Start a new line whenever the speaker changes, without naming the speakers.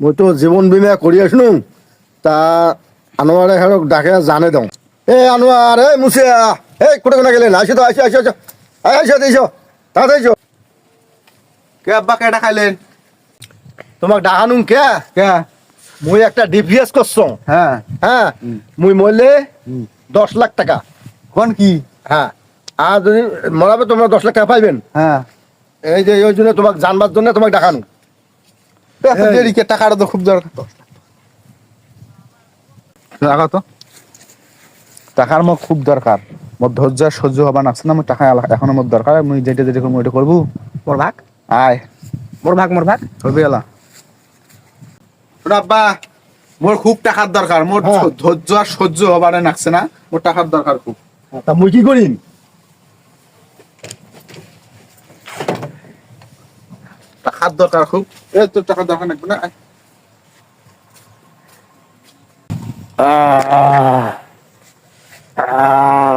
মই তো জীৱন বীমা কৰি আছিলো তা আনোয়ারে হেরক ডাকে জানে দাও। এ আনোয়ার এই মুসিয়া এই কোটে কোনে গেলেন আসো তো আসো আসো আসো এই আসো দিছো তাড়াতাড়ি এসো
কে আব্বা কেটা খাইলেন
তোমাক ডাকানুম কে?
কে?
মুই একটা ডিভিএস করছ
হ্যাঁ
হ্যাঁ মুই মইলে দশ লাখ টাকা।
কোন কি?
হ্যাঁ আর যদি মরাবে তোমরা দশ লাখ টাকা পাইবেন।
হ্যাঁ
এই যে ওই জন্য তোমাকে জানবার জন্য তোমাকে ডাকানু এই।
টাকাটা তো খুব দরকার। টাকা তো? টাকার মোক খুব দরকার। মোর ধৈর্য সহ্য হবার নাকছে না মোর টাকা এখন মোর দরকার। মুই যেটা যেটা করব ওইটা করব।
মোর ভাগ?
আয়।
মোর ভাগ মোর ভাগ?
করবি এলা আব্বা মোর খুব টাকার দরকার। মোর
হ্যাঁ।
ধৈর্য আর সহ্য হবার নাকছে না। মোর টাকার দরকার খুব।
তা মুই কি করিম?
হাত দরকার খুব। এই তোর টাকা দরকার লাগবে না আহ
আহ